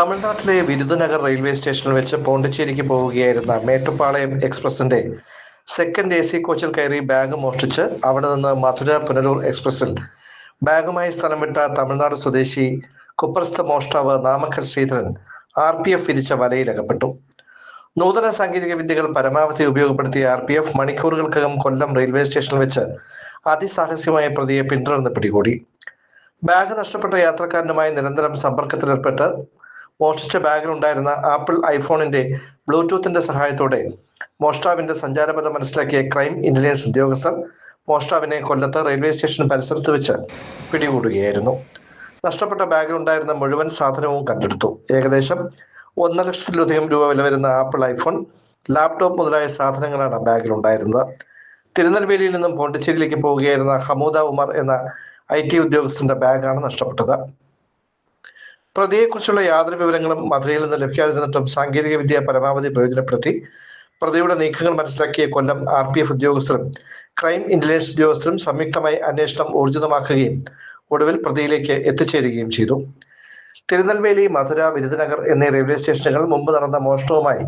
തമിഴ്നാട്ടിലെ വിരുദനഗർ റെയിൽവേ സ്റ്റേഷനിൽ വെച്ച് പോണ്ടിച്ചേരിക്ക് പോവുകയായിരുന്ന മേട്ടുപ്പാളയം എക്സ്പ്രസിന്റെ സെക്കൻഡ് എ സി കോച്ചിൽ കയറി ബാഗ് മോഷ്ടിച്ച് അവിടെ നിന്ന് മധുര പുനലൂർ എക്സ്പ്രസിൽ ബാഗുമായി സ്ഥലം വിട്ട തമിഴ്നാട് സ്വദേശി കുപ്രസ്ഥ മോഷ്ടാവ് Namakkal Sreedharan R P F വിരിച്ച വലയിലകപ്പെട്ടു. നൂതന സാങ്കേതിക വിദ്യകൾ പരമാവധി ഉപയോഗപ്പെടുത്തിയ ആർ പി എഫ് മണിക്കൂറുകൾക്കകം കൊല്ലം റെയിൽവേ സ്റ്റേഷനിൽ വെച്ച് അതിസാഹസ്യമായ പ്രതിയെ പിന്തുടർന്ന് പിടികൂടി. ബാഗ് നഷ്ടപ്പെട്ട യാത്രക്കാരനുമായി നിരന്തരം സമ്പർക്കത്തിലേർപ്പെട്ട് മോഷ്ടിച്ച ബാഗിലുണ്ടായിരുന്ന ആപ്പിൾ ഐഫോണിന്റെ ബ്ലൂടൂത്തിന്റെ സഹായത്തോടെ മോഷ്ടാവിന്റെ സഞ്ചാരപഥ മനസ്സിലാക്കിയ ക്രൈം ഇന്റലിജൻസ് ഉദ്യോഗസ്ഥർ മോഷ്ടാവിനെ കൊല്ലത്ത് റെയിൽവേ സ്റ്റേഷൻ പരിസരത്ത് വെച്ച് പിടികൂടുകയായിരുന്നു. നഷ്ടപ്പെട്ട ബാഗിലുണ്ടായിരുന്ന മുഴുവൻ സാധനവും കണ്ടെടുത്തു. ഏകദേശം ഒന്നര ലക്ഷത്തിലധികം രൂപ വില വരുന്ന ആപ്പിൾ ഐഫോൺ ലാപ്ടോപ്പ് മുതലായ സാധനങ്ങളാണ് ബാഗിൽ ബാഗിലുണ്ടായിരുന്നത് തിരുനെൽവേലിയിൽ നിന്നും പോണ്ടിച്ചേരിയിലേക്ക് പോവുകയായിരുന്ന ഹമൂദ ഉമർ എന്ന ഐ ടി ഉദ്യോഗസ്ഥന്റെ ബാഗാണ് നഷ്ടപ്പെട്ടത്. പ്രതിയെക്കുറിച്ചുള്ള യാതൊരു വിവരങ്ങളും മധുരയിൽ നിന്ന് ലഭിക്കാതിരുന്നിട്ടും സാങ്കേതിക വിദ്യ പരമാവധി പ്രയോജനപ്പെടുത്തി. പ്രതിയുടെ നീക്കങ്ങൾ മനസ്സിലാക്കിയ കൊല്ലം ആർ പി എഫ് ഉദ്യോഗസ്ഥരും ക്രൈം ഇന്റലിജൻസ് ഉദ്യോഗസ്ഥരും സംയുക്തമായി അന്വേഷണം ഊർജിതമാക്കുകയും ഒടുവിൽ പ്രതിയിലേക്ക് എത്തിച്ചേരുകയും ചെയ്തു. തിരുനെൽവേലി മധുര വിരുദനഗർ എന്നീ റെയിൽവേ സ്റ്റേഷനുകൾ മുമ്പ് നടന്ന മോഷണവുമായി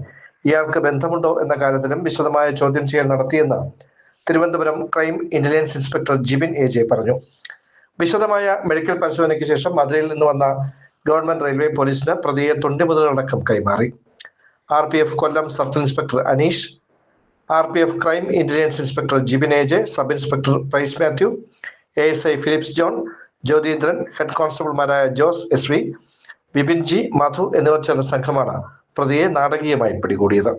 ഇയാൾക്ക് ബന്ധമുണ്ടോ എന്ന കാര്യത്തിലും വിശദമായ ചോദ്യം ചെയ്യൽ നടത്തിയെന്ന് Thiruvananthapuram crime intelligence inspector Jibin A J പറഞ്ഞു. വിശദമായ മെഡിക്കൽ പരിശോധനയ്ക്ക് ശേഷം മധുരയിൽ നിന്ന് വന്ന ഗവൺമെന്റ് റെയിൽവേ പോലീസിന് പ്രതിയെ തൊണ്ടിമുതലടക്കം കൈമാറി. R P F Kollam sub inspector Aneesh R P F crime intelligence inspector ജിബിനേജ് sub inspector Price Mathew A S I Philips John Jyothindran head കോൺസ്റ്റബിൾമാരായ Jose S V Vipin G Madhu എന്നിവർ ചേർന്ന സംഘമാണ് പ്രതിയെ നാടകീയമായി പിടികൂടിയത്.